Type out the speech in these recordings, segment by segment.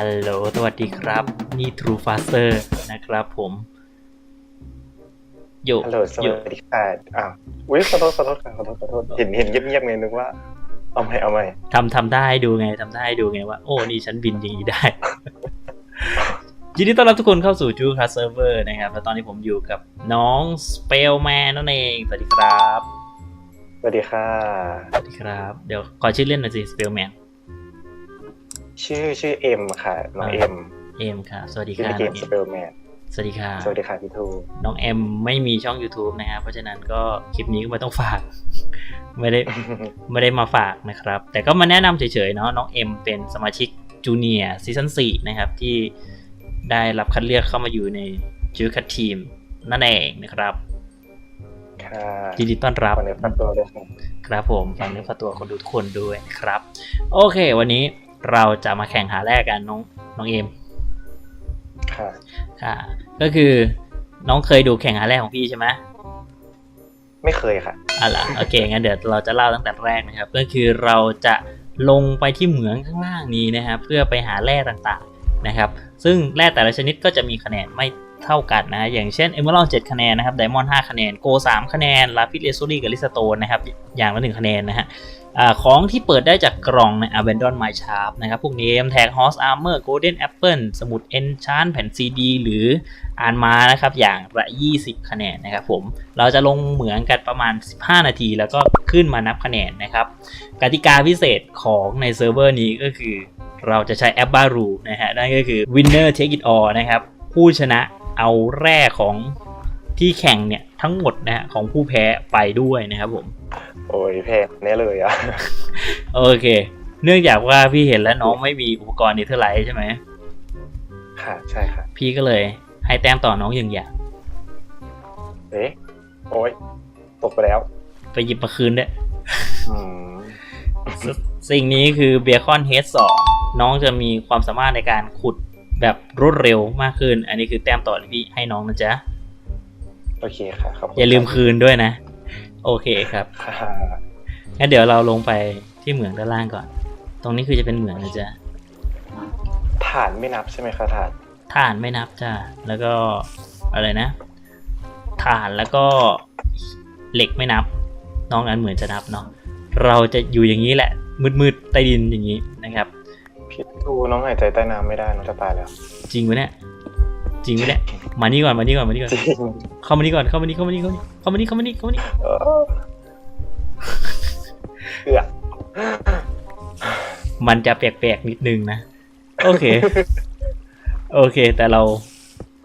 ฮัลโหล สวัสดีครับ นี่ True Faster นะครับผมโยฮัลโหลสโยวัสดีค่ะอ้าวอุ้ยขอโทษขอโทษค่ะขอโทษขอโทษเห็นเห็นเงียบๆไงนึกว่า เอาใหม่เอาใหม่ทำทำได้ให้ดูไงทำได้ให้ดูไงว่า โอ้ นี่ฉันบินอย่างนี้ได้ ยินดีต้อนรับทุกคนเข้าสู่ True Class Server นะครับและตอนนี้ผมอยู่กับน้อง Spellman นั่นเอง สวัสดีครับ สวัสดีค่ะ สวัสดีครับ เดี๋ยวขอชื่อเล่นหน่อยสิ Spellman ชื่อชื่อเอ็มค่ะน้องอ่าเอ็มเอมค่ะ สวัสดีชื่อค่ะในเกน้อมงเอสมเปลแมนสวัสดีค่ะ สวัสดีค่ะพี่ทูน้องเอ็มไม่มีช่อง YouTube นะครับเพราะฉะนั้นก็คลิปนี้ก็ไม่ต้องฝาก ไม่ได้ไม่ได้มาฝากนะครับ แต่ก็มาแนะนำเฉยๆเนาะน้องเอ็มเป็นสมาชิกจูเนียร์ซีซั่น4นะครับที่ได้รับคัดเลือกเข้ามาอยู่ในจูคัตทีมนั่นเองนะครับค่ะยินดีต้อนรับวันนี้ฟันตัวเลยค่ะครับผมฟังเนื้อฝากตัวคนดูทุกคนด้วยนะครับ โอเค วันนี้ เราจะมาแข่งหาแรกกันน้องน้องเอ็มค่ะค่ะก็คือน้องเคยดูแข่งหาแรกของพี่ใช่ไหมไม่เคยค่ะอะล่ะโอเคงั้นเดี๋ยวเราจะเล่าตั้งแต่แรกนะครับ ก็คือเราจะลงไปที่เหมืองข้างล่างนี้นะครับเพื่อไปหาแร่ต่างๆนะครับ ซึ่งแร่แต่ละชนิดก็จะมีคะแนนไม่เท่ากันนะอย่างเช่น Emerald 7คะแนนนะครับ Diamond 5คะแนน Go 3คะแนน Lapis Lazuli กับ Listone นะครับอย่างละ1คะแนนนะฮะ อของที่เปิดได้จากกล่องใน Abandon My Sharp นะครับพวกนี้แท็ก Horse Armor Golden Apple สมุด Enchant แผ่น CD หรืออ่านมานะครับอย่างละ 20 คะแนนนะครับผมเราจะลงเหมืองกันประมาณ 15 นาที แล้วก็ขึ้นมานับคะแนนนะครับกติกาพิเศษของในเซิร์ฟเวอร์นี้ก็คือ เราจะใช้แอปบารูนะฮะนั่นก็คือ winner take it all นะครับผู้ชนะเอาแร่ของที่แข่งเนี่ยทั้งหมดนะฮะของผู้แพ้ไปด้วยนะครับผม โอ้ยแพ้แน่เลยอะ โอเค เนื่องจากว่าพี่เห็นแล้วน้องไม่มีอุปกรณ์เนเธอร์ไลท์ใช่ไหมค่ะ ใช่ค่ะ พี่ก็เลยให้แต้มต่อน้องอย่างอย่างเอ๊ะโอ้ยตกไปแล้ว ไปหยิบมาคืนด้วยอืมสสิ่งนี้คือเบคอนเฮดสองน้องจะมีความสามารถในการขุดแบบรวดเร็วมากขึ้น อันนี้คือแต้มต่อที่พี่ให้น้องนะจ๊ะ โอเคค่ะขอบคุณอย่าลืมคืนด้วยนะ โอเคครับค่ะงั้นเดี๋ยวเราลงไปที่เหมืองด้านล่างก่อน ตรงนี้คือจะเป็นเหมืองนะจ๊ะฐานไม่นับใช่ไหมคะฐานถ่านไม่นับจ้าแล้วก็อะไรนะถ่านแล้วก็เหล็กไม่นับ น้องนั้นเหมือนจะนับเนาะเราจะอยู่อย่างนี้แหละ มืดๆใต้ดินอย่างนี้นะครับพี่ทูน้องหายใจใต้น้ำไม่ได้น้องจะตายแล้ว จริงไหมเนี่ยจริงไหมเนี่ย มานี่ก่อนมานี่ก่อนมานี่ก่อนจริงเข้ามานี่ก่อนเข้ามานี่เข้ามานี่เข้ามานี่เข้ามานี่เข้ามานี่เข้ามานี่เออเอือมันจะแปลกๆนิดนึงนะ โอเค โอเค แต่เรา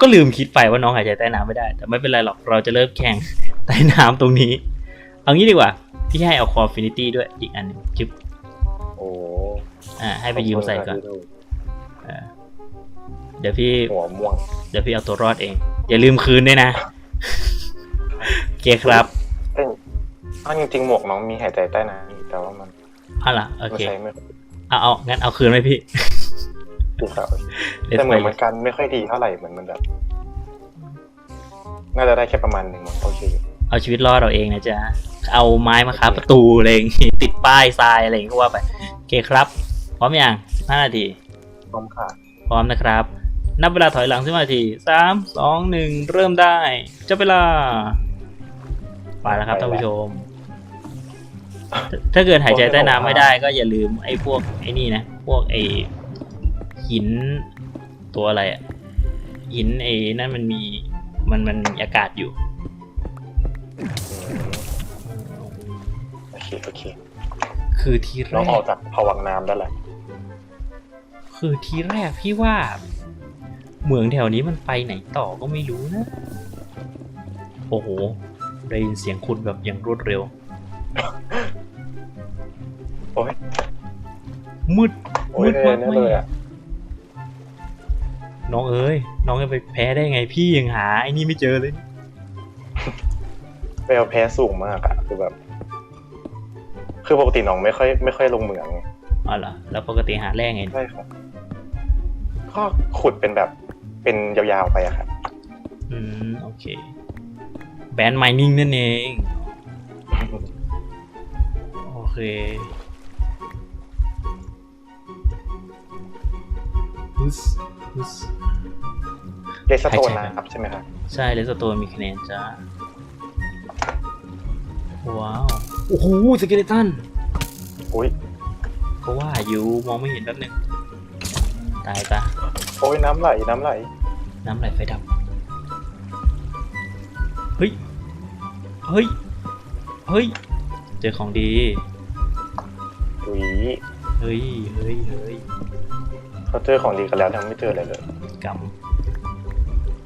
ก็ลืมคิดไปว่าน้องหายใจใต้น้ำไม่ได้ แต่ไม่เป็นไรหรอกเราจะเริ่มแข่งใต้น้ำตรงนี้ เอางี้ดีกว่า พี่ให้เอาคอฟินิตี้ด้วยอีกอันหนึงจึ๊บโอ้อ่าให้ไปยืมใส่ก่อน เดี๋ยวพี่ หัวม่วง เดี๋ยวพี่เอาตัวรอดเอง อย่าลืมคืนด้วยนะ โอเคครับเอ้ยอ้าวจริงๆหมวกน้องมีหายใจใต้น้ำแต่ว่ามันเอาล่ะโอมันเค ใช้ไม่ค่อยเอาเอางั้นเอาคืนไหมพี่ดีครับ Let's แต่เหมือน play มันกันไม่ค่อยดีเท่าไหร่เหมือนมันแบบ น่าจะได้แค่ประมาณหนึ่งมั้งโอเคเอาชีวิตรอดเราเองนะจ๊ะ เอาไม้มาคับประตูอะไรอย่างงี้ ติดป้ายทรายอะไรอย่างงี้ก็ว่าไป โอเคครับ พร้อมยังห้านาที ต้มค่ะ พร้อมนะครับ นับเวลาถอยหลังสิบนาทีสามสองหนึ่งเริ่มได้จะเวลา ไปแล้วครับท่านผู้ชมถ้าถ้าเกิดหายใจใต้น้ำไม่ได้ก็อย่าลืมไอ้พวกไอ้นี่นะ พวกไอ้หินตัวอะไรอะหินไอ้นั่นมันมีมันมันมีอากาศอยู่อืมโอเคโอเคคือทีแรน้องออกกจากผวังค์น้ำได้แล้ว คือทีแรกพี่ว่า เหมืองแถวนี้มันไปไหนต่อก็ไม่รู้นะ โอ้โห ได้ยินเสียงขุดแบบอย่างรวดเร็ว โอ้ยมืด โอ้ยมืดแน่มากๆเลยอะน้องเอ้ย น้องจะไปแพ้ได้ไงพี่ยังหาไอ้นี่ไม่เจอเลยเปลวแพ้สูงมากอะคือแบบ คือปกติน้องไม่ค่อยไม่ค่อยลงเหมืองไงอ๋อเหรอ แล้วปกติหาแร่ไง ใช่ครับก็ขุดเป็นแบบ เป็นยาวๆไปอะครับ อืม โอเค แบนไมนิ่งนั่นเอง โอเครฮึสฮึสเลสโตนใช่ใช่นะครับใช่ไหมครับ ใช่เลสโตนมีคะแนนจ้า ว้าว โอ้โหสเกเลตันอุ้ย ก็ว่าอยู่มองไม่เห็นแป๊บนึง ตายปะโอ้ยน้ำไหลน้ำไหลน้ำไหลไฟดับ เฮ้ย เฮ้ย เฮ้ย เจอของดี อุ้ยเฮ้ย เฮ้ย เฮ้ยเขาเจอของดีกันแล้วยังไม่เจออะไรเลยก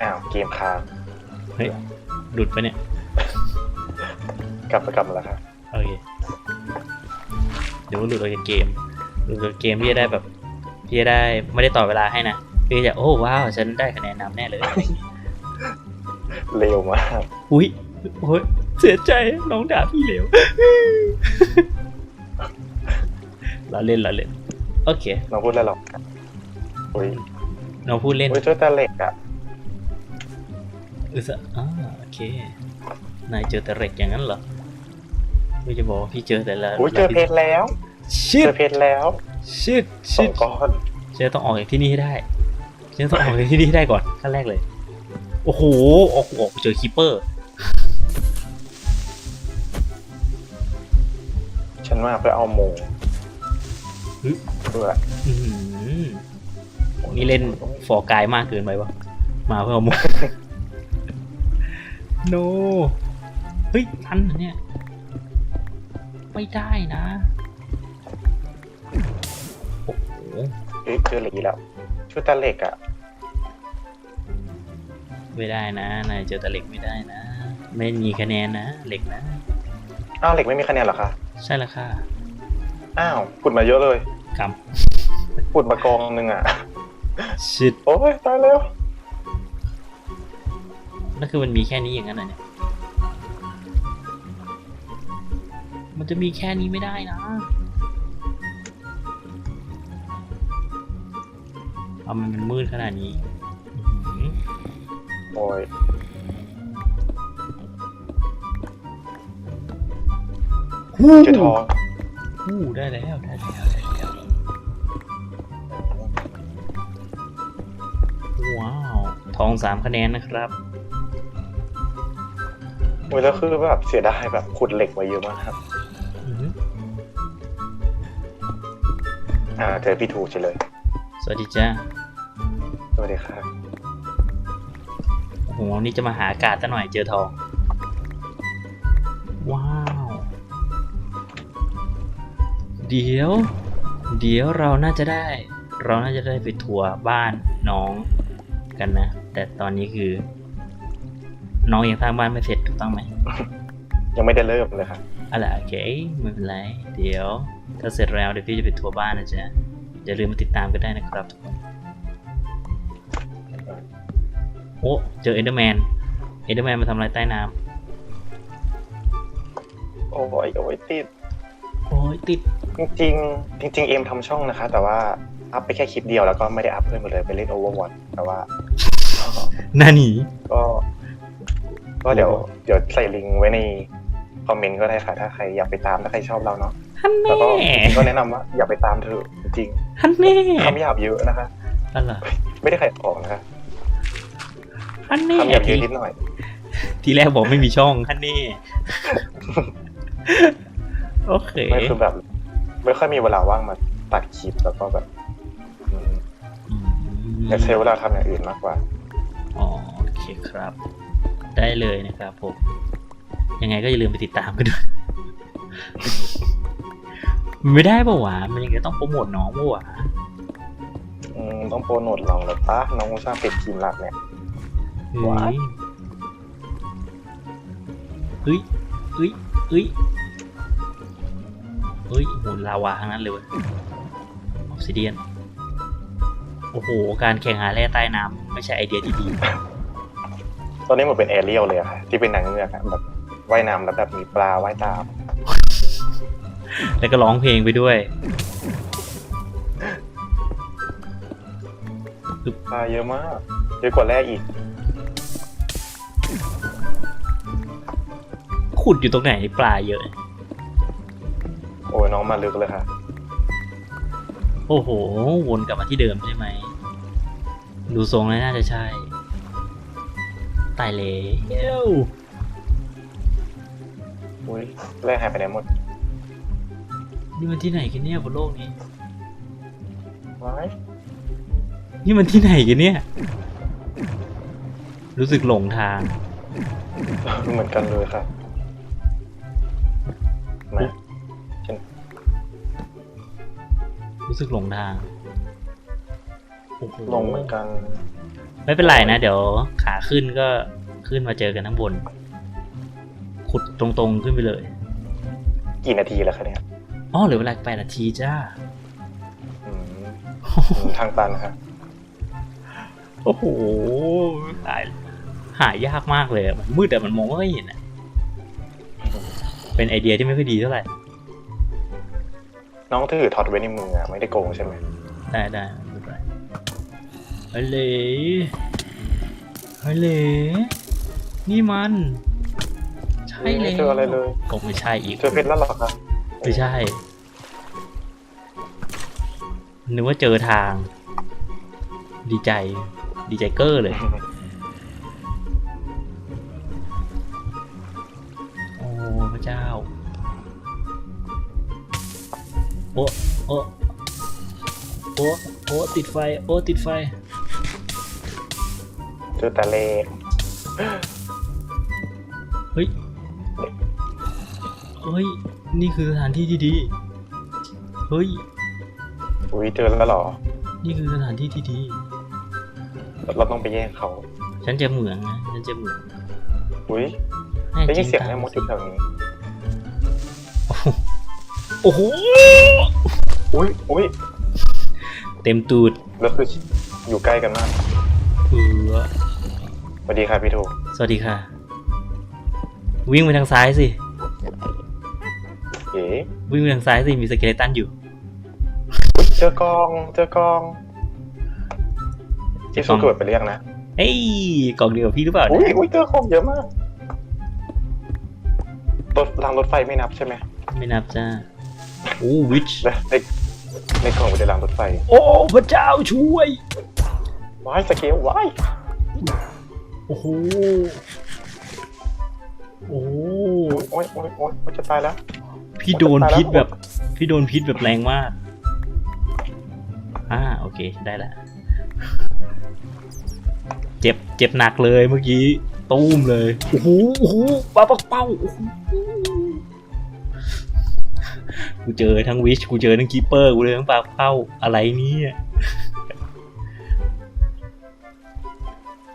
อ้าวเกมค้างำเฮ้ยหลุดไปะเนี่ย กลับมากลับมาแล้วครับโอเค เดี๋ยวหลุดออกจากเกมหลุดออกจากเกมพี่จะได้แบบพี่จะได้ไม่ได้ต่อเวลาให้นะ พี่จะโอ้ว้าวฉันได้คะแนนนำแน่เลย เร็วมากอุ้ยโอ้ยเสียใจน้องด่าพี่เหลวเราเล่นเราเล่น โอเค น้องพูดอะไรหรอกอุ้ยน้องพูดเล่นอุ้ยเจอแต่เหล็กอะอือสะอ่าโอเค นายเจอแต่เหล็กอย่างนั้นเหรอพี่จะบอกว่าพี่เจอแต่ละอุ้ยเจอเพชรแล้ว ชิเจดอเพชรแล้วชิดสชิอดงก้อนฉันจะต้องออกจากที่นี่ให้ได้ ฉันจะต้องออกจากที่นี่ให้ได้ก่อนขั้นแรกเลย โอ้โหออกออกเจอคีเปอร์ ฉันมาเพื่อเอาโมงเพื่ออือหือโอ้นี่เล่นฟอร์กายมากเกินไปวะมาเพื่อเอาหมด โน เฮ้ย ทันเหรอเนี่ย ไม่ได้นะ โอ้โห เอ้ยเจอเหล็กอีกแล้วช่วยแต่เหล็กอะ ไม่ได้นะ นายเจอแต่เหล็กไม่ได้นะ ไม่มีคะแนนนะ เหล็กนะ อ้าวเหล็กไม่มีคะแนนเหรอคะ ใช่ละค่ะอ้าวขุดมาเยอะเลยกขุดมากองหนึงอะำชิดโอ้ยตายแล้ว นั่นคือมันมีแค่นี้อย่างนั้นเหรอเนี่ย มันจะมีแค่นี้ไม่ได้นะ เอามันมันมืดขนาดนี้อื้อ โอ้ยหือเจอทองฮู้ได้แล้วได้แล้วได้แล้วว้าวทองสามคะแนนนะครับโอ้ยแล้วคือแบบเสียดายแบบขุดเหล็กไว้เยอะมากครับ อื้อหืออ่าเจอพี่ถูกเฉยเลย สวัสดีจ้าสวัสดีครับ โอ้โหนี่จะมาหาอากาศซะหน่อยเจอทอง ว้าว เดี๋ยว เดี๋ยวเราน่าจะได้ เราน่าจะได้ไปทัวร์บ้านน้องกันนะ แต่ตอนนี้คือ น้องยังสร้างบ้านไม่เสร็จถูกต้องไหมยังไม่ได้เริ่มเลยครับอะไรโอเคไม่เป็นไร เดี๋ยว ถ้าเสร็จแล้วเดี๋ยวพี่จะไปทัวร์บ้านนะจ๊ะอย่าลืมมาติดตามกันได้นะครับทุกคน อ้เจอเอ d เดอร์แมน เอ d เดอร์แมนมาทำอะไรใต้น้โอ้ยโอ้ยติดำโอ้ยติด จริงๆ จริงๆ เอ็มทำช่องนะคะ แต่ว่าอัพไปแค่คลิปเดียวแล้วก็ไม่ได้อัพเพิ่มไปเลยไปเล่นโอเวอร์วอตแต่ว่า หน้าหนี ก็ก็เดี๋ยว เดี๋ยวใส่ลิงก์ไว้ในคอมเมนต์ก็ได้ค่ะ ถ้าใครอยากไปตามถ้าใครชอบเราเนาะฮันแล้วแน่ก็จริงๆก็แนะนำว่าอย่าไปตามเธอะจริงฮันแน่ๆคำหยาบเยอะนะคะ อะไรอไม่ได้ขายของนะคะ ฮันแน่คำหยาบเยทีอะนิดหน่อย ทีแรกบอกไม่มีช่องฮันแน่โอเคไม่คือแบบ ไม่ค่อยมีเวลาว่างมาตัดคลิปแล้วก็แบบอืมอืมอยากใช้เวลาทำอย่างอื่นมากกว่าอ๋อโอเคครับ ได้เลยนะครับผม ยังไงก็อย่าลืมไปติดตามกันด้วยมันไม่ได้ปะวะมันยังไงต้องโปรโมทน้องปะวะอืมต้องโปรโนทลองเลยปะน้องอุตส่าห์ปิดทีมหลักเนี่ย What? เฮ้ยเฮ้ยเฮ้ยเฮ้ยโหลาวาทั้งนั้นเลยเว้ยออฟซิเดียน โอ้โห การแข่งหาแร่ใต้น้ำไม่ใช่ไอเดียที่ดี ตอนนี้เหมือนเป็นแอเรียลเลยอะค่ะที่เป็นหนังเงือกอะแบบว่ายน้ำแล้วแบบมีปลาว่ายตาม แล้วก็ร้องเพลงไปด้วยปลาเยอะมากเยอะกว่าแรกอีก ขุดอยู่ตรงไหนปลาเยอะ โอ้ยน้องมาลึกเลยค่ะ โอ้โห วนกลับมาที่เดิมใช่ไหม ดูทรงแล้วน่าจะใช่ ตายแล้วอุ้ยแรกหายไปไหนหมดนี่มันที่ไหนกันเนี่ยบนโลกนี้ ว้ายนี่มันที่ไหนกันเนี่ย รู้สึกหลงทาง เหมือนกันเลยค่ะ มารู้สึกหลงทางโอ้โหลงเหมือนกัน ไม่เป็นไรนะ เดี๋ยวขาขึ้นก็ขึ้นมาเจอกันข้างบน ขุดตรงๆขึ้นไปเลย กี่นาทีแล้วคะเนี่ยอ๋อเหลือเวลาแปดนาทีจ้า อืมอืมทางตันครับโอ้โหหายหายากมากเลยอะมันมืดแต่มันมองไม่ค่อยเห็นอะ เป็นไอเดียที่ไม่ค่อยดีเท่าไหร่ น้องถือถอดไว้ในมืออะไม่ได้โกงใช่ไหมได้ได้ไม่เป็นไรฮัลโหลฮัลโหลนี่มัน ใช่เลยไม่เจออะไรเลยก็ไม่ใช่อีก เจอเพชรแล้วเหรอครับไม่ใช่ นึกว่าเจอทาง ดีใจ ดีใจเกอร์เลย โอ้โอ้ติดไฟ โอ้ติดไฟเจอแต่เลขเฮ้ย เฮ้ย นี่คือสถานที่ที่ดี เฮ้ย อุ้ยเจอแล้วเหรอ นี่คือสถานที่ที่ดี เราต้องไปแย่งเขา ฉันจะเหมืองนะ ฉันจะเหมืองอุ้ยแน่ได้จยิรินงเสียงตาแม่มดอยู่แถวนี้ โอ้โห อุ้ยอุ้ย เต็มตูดแล้วคืออยู่ใกล้กันมากเอือสวัสดีครับพี่ถูกสวัสดีค่ะ วิ่งไปทางซ้ายสิ เอ๋วิ่งไปทางซ้ายสิ มีสเกเลตันอยู่อุ๊ยเจอกองเจอกองเจอที่กสู้องเกิดไปเรียกนะเอ้ยกล่องเดียวกับพี่หรือเปล่าอุ้ยเนี่ยอุ้ยเจอของเยอะมากรถรางรถไฟไม่นับใช่ไหมไม่นับจ้าโอ้วิชและใน ในกล่องเป็นรางรถไฟโอ้พระเจ้าช่วย ว้ายสเกลว้ายโอ้โห โอ้โอ้ยโอ้ยโอ้ยโอ้ยจะตายแล้ว พี่โดนพิษแบบ พี่โดนพิษแบบแรงมาก อ่าโอเคได้แล้วเจ็บเจ็บหนักเลยเมื่อกี้ ตู้มเลย โอ้โหโอ้โหปลาปักเป้าโอ้โห กูเจอทั้งวิชกูเจอทั้งคีปเปอร์กูเลยทั้งปลาเป้าอะไรเนี่ย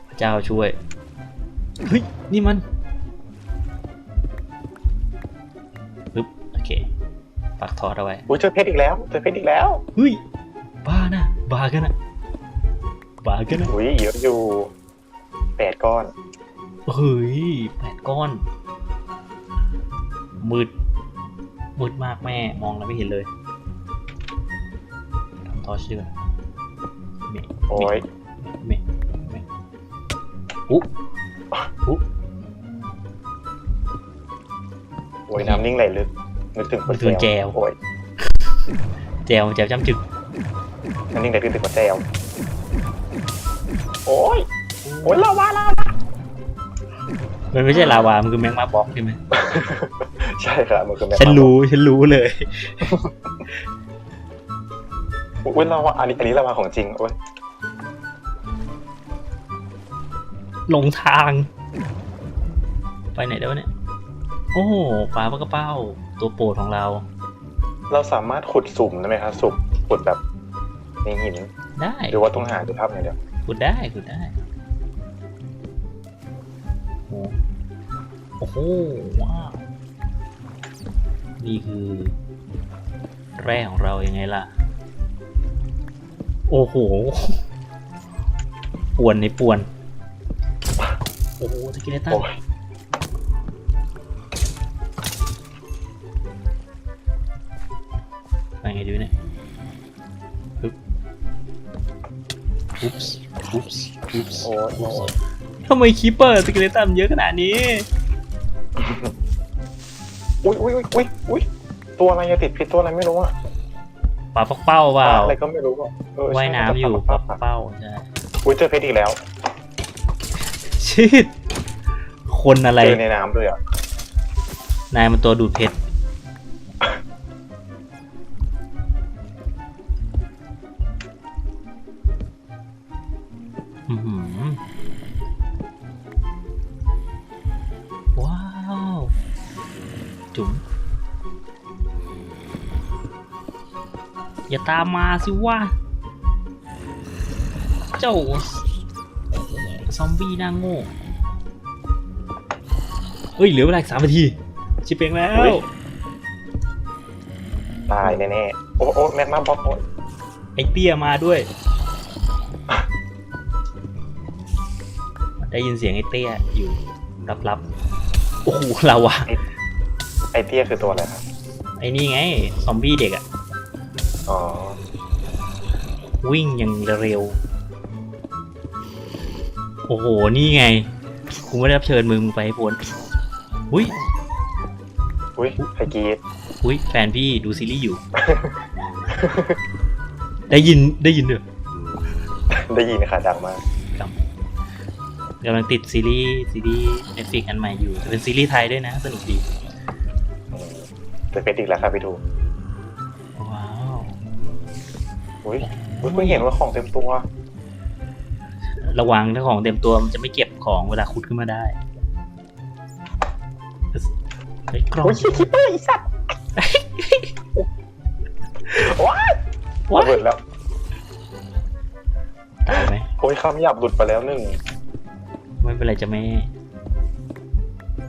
พระเจ้าช่วยเฮ้ยนี่มันปึ๊บโอเคปักทอดเอาไว้อุ้ยเจอเพชรอีกแล้วเจอเพชรอีกแล้วเฮ้ยบ้านะบ้ากันนะบ้ากันนะอุ้ยเยอะอยู่แปดก้อนเฮ้ยแปดก้อนมืด มืดมากแม่ มองแล้วไม่เห็นเลยทำทอเชื่อเมะโอ้ยเมะเมะอุ๊อุ๊โอ้ยน้ำนิ่งไหลลึกนึกถึงคนนึกถึงแจวโอ้ยแจวแจวจ้ำจึกน้ำนิ่งไหลลึกถึงคนแจวโอ้ยโอ้ยลาวาลาวามันไม่ใช่ลาวา มันคือแมงมาบล็อกใช่ไหม ใช่ครับมันคือแม่ฉันรู้ฉันรู้เลยโอ้ยลาวาอันนี้อันนี้ลาวาของจริงโอ้ยหลงทาง ไปไหนได้วะเนี่ย โอ้โหปลาปลากระเป้า ตัวโปรดของเรา เราสามารถขุดสุ่มได้ไหมครับสุ่มขุดแบบในหินได้หรือว่าต้องหาดูภาพไหนอยเดียวขุดได้ขุดได้โอ้โหโอ้โหว้าว นี่คือแร่ของเรายังไงล่ะ โอ้โหป่วนในป่วน โอ้โหสกิเลตันโอ้ยไปไงดีวะเนี่ยปึ๊บอุ๊บส์อุ๊บส์อุ๊บส์โอ้ยโอ้ยทำไมคีปเปอร์สกิเลตันเยอะขนาดนี้ อุ้ยอุ้ยอุ้ยอุ้ยอุ้ยตัวอะไรอะติดพิษตัวอะไรไม่รู้อะปลาปักเป้าเปล่าอะไรก็ไม่รู้อะเออใช่ว่ายน้ำอยู่ปปลาลาปักเป้าใช่อุ้ยเจอเพชรอีกแล้วชิดคนอะไรเจอในน้ำด้วยอะนายมันตัวดูดเพชร อย่าตามมาสิว่า เจ้า ซอมบี้หน้าโง่ เฮ้ย เหลือเวลาอีกสามนาที ชิปเองแล้ว ตายแน่ๆ โอ้โอ้แม็กมาบล็อกโอ้ยไอเตี้ยมาด้วย ได้ยินเสียงไอเตี้ยอยู่ลับๆ โอ้โหเราอะไอเตี้ยคือตัวอะไรครับ ไอนี่ไง ซอมบี้เด็กอะ อ๋อ วิ่งอย่างเร็ว โอ้โห นี่ไง กูไม่ได้รับเชิญมึงมึงไปให้พ้นอุ้ย อุ้ยไฮกรีดอุ้ยแฟนพี่ดูซีรีส์อยู่ ได้ยินได้ยินเด้อได้ยินค่ะดังมากกำลังติดซีรีส์ซีรีส์เน็ตฟิกอันใหม่อยู่จะเป็นซีรีส์ไทยด้วยนะ สนุกดีอืมเจอเพชรอีกแล้วครับพี่ทู อุ้ยอุ้ยเพิ่งเห็นว่าของเต็มตัว ระวังถ้าของเต็มตัวมันจะไม่เก็บของเวลาขุดขึ้นมาได้เฮ้ยกล่องโอ้ยคิปเปอร์อีสัตว์ว้ายว้าระเบิดแล้ว ตายไหมโอ้ยคำหยาบหลุดไปแล้วหนึ่งไม่เป็นไรจะแม่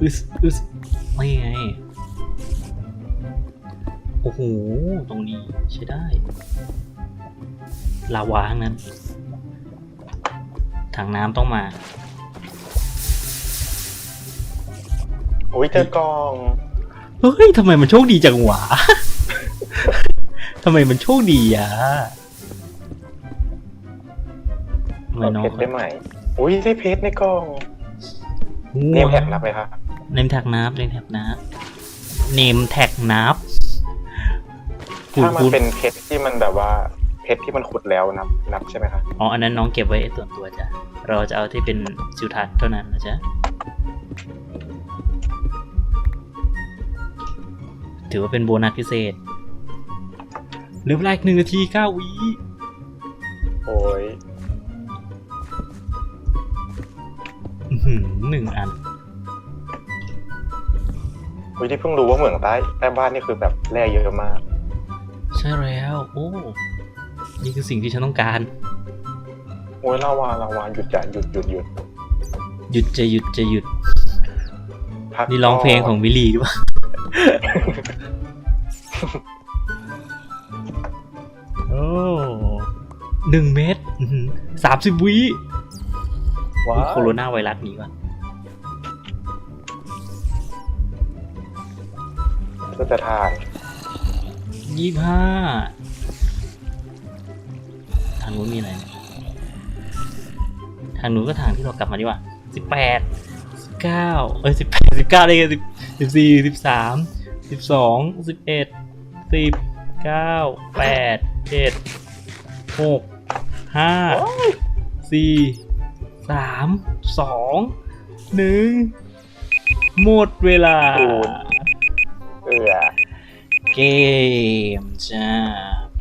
อึสอึสไม่ไง โอ้โห ตรงนี้ใช้ได้ ลาวาทั้งนั้น ถังน้ำต้องมาอุ้ยเจอกล่อง เฮ้ยทำไมมันโชคดีจังหวะ ทำไมมันโชคดีอะทำไมเอาน้องเพชรได้ไหมอุ้ยได้เพชรในกล่อง เนมแท็กนับไหมคะเนมแท็กนับเนมแท็กนับเนมแท็กนับถ้ามันคุณเป็นเพชรที่มันแบบว่า เพชรที่มันขุดแล้วนับนับใช่ไหมคะอ๋ออันนั้นน้องเก็บไว้ส่วนตัวจ้ะเราจะเอาที่เป็นซิวทัศน์เท่านั้นนะจ๊ะถือว่าเป็นโบนัสพิเศษเหลือเวลาอีกหนึ่งนาทีเก้าวิโอ้ยอื้อหือหนึ่งอันอุ้ยที่เพิ่งรู้ว่าเหมืองใต้ใต้บ้านนี่คือแบบแร่เยอะมาก ใช่แล้ว โอ้ นี่คือสิ่งที่ฉันต้องการ โอ้ยลาวาลาวาหยุดอย่าหยุดหยุดหยุดหยุดจะหยุดจะหยุด พักนี่ร้องเพลงของก่นวิลลี่หรือเปล่าโอ้หนึ่งเมตรสามสิบวิว้าโคโรนาไวรัสหนี้ก่อนก็จะทานยี่ห้า ทางนู้นมีอะไรไหมทางนู้นก็ทางที่เรากลับมาดีกว่าสิบแปดสิบเก้าเอ้ยสิบแปดสิบเก้าได้ไงสิบสิบสี่สิบสามสิบสองสิบเอ็ดสิบเก้าแปดเจ็ดหกห้าสี่สามสองหนึ่งหมดเวลาเออเกมจ้า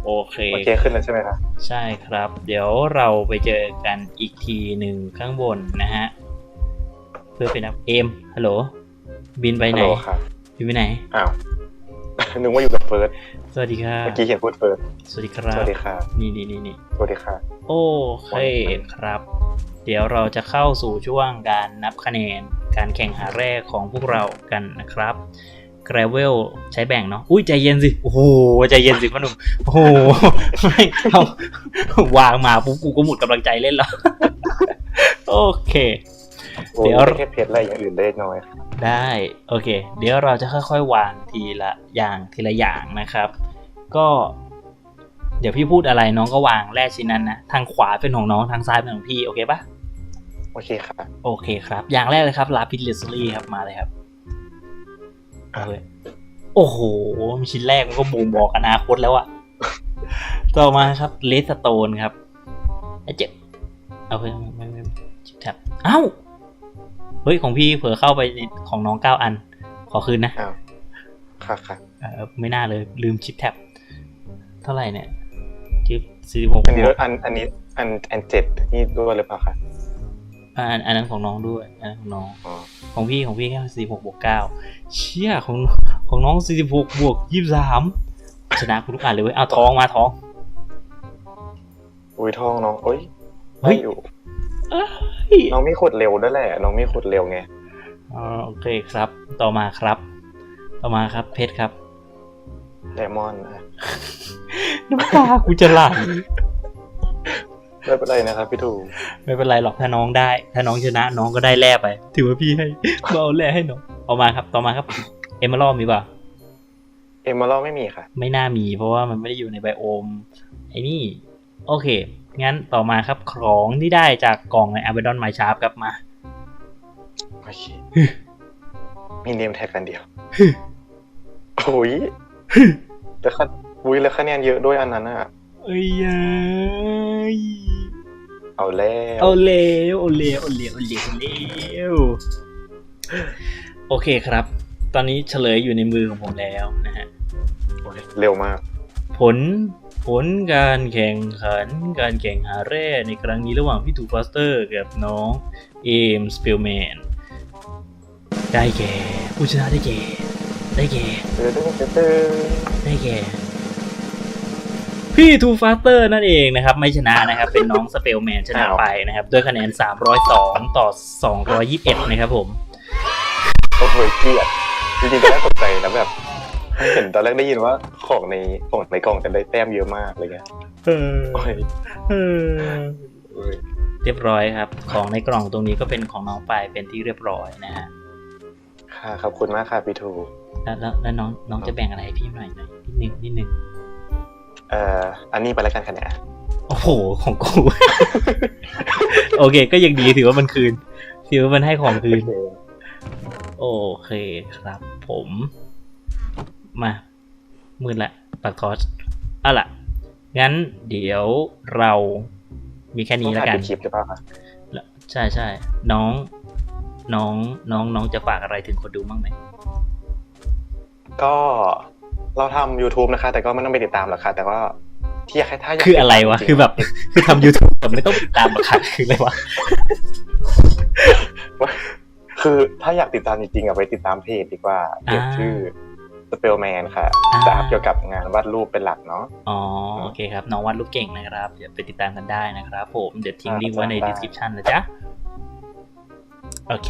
โอเค โอเคขึ้นแล้วใช่ไหมคะ ใช่ครับ เดี๋ยวเราไปเจอกันอีกทีหนึ่งข้างบนนะฮะ เพื่อเป็นอัพเอมฮัลโหล บินไปไหนฮัลโหลค่ะบินไปไหน อ้าว นึกว่าอยู่กับเฟิร์สสวัสดีค่ะเมื่อกี้เห็นพูดเฟิร์สสวัสดีครับ สวัสดีค่ะนี่นี่นี่นี่สวัสดีค่ะโอเคครับ เดี๋ยวเราจะเข้าสู่ช่วงการนับคะแนน การแข่งหาแรกของพวกเรากันนะครับ g r a v e l ใช้แบ่งเนาะอุ้ยใจเย็นสิ โอ้โหใจเย็นสิพ่อหนุ่มโอ้โหไม่เอาวางมาปุ๊บกูก็หมดกำลังใจเล่นแล้ว โอเคโอ้เดี๋ยยวไม่ใช่แค่เพชรอะไรอย่างอื่นได้น้อยค่ะได้ โอเค เดี๋ยวเราจะค่อยๆ วางทีละอย่างทีละอย่างนะครับ ก็ เดี๋ยวพี่พูดอะไรน้องก็วางแรกชิ้นนั้นนะ ทางขวาเป็นของน้องทางซ้ายเป็นของพี่ โอเคปะโอเคค่ะโอเคครับ อย่างแรกเลยครับลาพิ l เลสลี่ครับมาเลยครับ เอาเลยโอ้โห ชิ้นแรกมันก็บ่งบอกอนาคตแล้วอะต่อมาครับเลสโตนครับไอ้เจ็บเอาไปไม่ไม่ไม่ชิปแท็บเอ้าเฮ้ย ของพี่เผลอเข้าไปในของน้องเก้าอัน ขอคืนนะอ้าวค่ะค่ะเออไม่น่าเลยลืมชิปแท็บเท่าไหร่เนี่ยชิปสี่หกอันนี้ด้วยอันอันนี้อันอันเจ็ดนี่ด้วยหรือเปล่าคะ อันอันนั้นของน้องด้วยอันนั้นของน้อง อ๋อของพี่ของพี่แค่สี่หกบวกเก้าเชี่ยของของน้องสี่สิบหกบวกยี่สามชนะกูทุกอันเลยเว้ยเอาทองมาทอง อุ้ยทองน้องเอ้ยเฮ้ยได้อยู่ เอ้ยน้องไม่ขุดเร็วด้วยแหละ น้องไม่ขุดเร็วไงอ๋อโอเคครับ ต่อมาครับ ต่อมาครับเพชรครับ ไดมอนด์อะน้ำตากูจะไหล ไม่เป็นไรนะครับพี่ถูไม่เป็นไรหรอกถ้าน้องได้ ถ้าน้องชนะน้องก็ได้แร่ไป ถือว่าพี่ให้เอาแร่ให้น้องเอามาครับ ต่อมาครับ เอม r ร d มีป่ะเอมเมอรัลไม่มีค่ะ ไม่น่ามี เพราะว่ามันไม่ได้อยู่ในไบโอม ไอ้นี่ โอเค งั้นต่อมาครับของที่ได้จากกล่องใน a b ด d o n My Sharp ครับมาโอเคมีเนมแท็กกันเดียวโอ้ยแล้วคะอุ้ยแล้วคะแนนเยอะด้วยอันนั้นอะ เอ้ยเอ้ยเอาแล้วเอาเลวเอาเลวเอาเลวเอาเลวเอาเลวโอเคครับ ตอนนี้เฉลยอยู่ในมือของผมแล้วนะฮะโอ้ยเร็วมาก ผลผลการแข่งขันการแข่งหาแร่ในครั้งนี้ระหว่างพี่ถูฟาสเตอร์กับน้องเอมสเปลแมนได้แก่ผู้ชนะได้แก่ได้แก่เตือนเตือนเตือนได้แก่ พี่ทูฟาสเตอร์นั่นเองนะครับ ไม่ชนะนะครับ เป็นน้องสเปลแมนชนะไปนะครับ ด้วยคะแนน 302 ต่อ 221 นะครับผมโอ้โหเกลียดจริงๆตอนแรกตกใจแล้วแบบเห็นตอนแรกได้ยินว่าของในของในกล่องจะได้แต้มเยอะมากอะไรเงี้ยเออโอ้ยเออโอ้ยเรียบร้อยครับ ของในกล่องตรงนี้ก็เป็นของน้องไปเป็นที่เรียบร้อยนะฮะค่ะขอบคุณมากค่ะพี่ถูแล้วแล้วแล้วน้องน้องจะแบ่งอะไรให้พี่หน่อยหน่อยนิดนึงนิดนึง เอ่ออันนี้ไปแล้วกันค่ะเนี่ยโอ้โหของกู โอเค ก็ยังดีถือว่ามันคืน ถือว่ามันให้ของคืน โอเคครับ ผม มา มืดละปักทอสเอาล่ะ งั้นเดี๋ยวเรามีแค่นี้แล้วกันต้องถ่ายเป็นคลิปหรือเปล่าคะแล้วใช่ใช่น้อง น้องน้องน้องจะฝากอะไรถึงคนดูบ้างไหมก็ เราทำ YouTube นะคะ แต่ก็ไม่ต้องไปติดตามหรอกค่ะ แต่ว่าที่อยากให้ถ้าอยากคืออะไรวะติดตามจงๆคือแบบ คือทำ YouTube แต่ไม่ต้องติดตามหรอกค่ะ คืออะไรวะ คือถ้าอยากติดตามจริงๆอะไปติดตามเพจดีกว่าเพจอ่าชื่อ Spellman ค่ะอ่าจะอัพเกี่ยวกับงานวาดรูปเป็นหลักเนาะ อ๋อ โอเคครับ น้องวาดรูปเก่งนะครับ เดี๋ยวไปติดตามกันได้นะครับผม เดี๋ยวทิ้งอ่าลิงก์ไว้ในได้ description นะจ๊ะ โอเค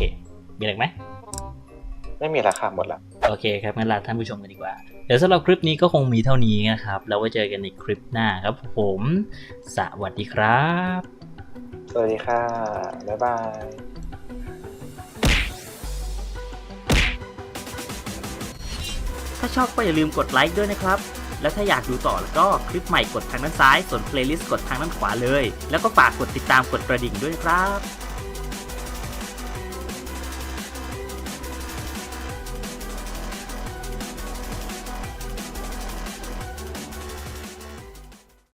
มีอะไรอีกไหม ไม่มีราคาหมดละ โอเคครับงั้นลาท่านผู้ชมกันดีกว่าเดี๋ยวสำหรับคลิปนี้ก็คงมีเท่านี้นะครับ แล้วไว้เจอกันในคลิปหน้าครับผม สวัสดีครับ สวัสดีค่ะ บ๊ายบายถ้าชอบก็อย่าลืมกดไลค์ด้วยนะครับ และถ้าอยากดูต่อแล้วก็คลิปใหม่กดทางด้านซ้าย ส่วนเพลย์ลิสต์กดทางด้านขวาเลย แล้วก็ฝากกดติดตามกดกระดิ่งด้วยนะครับ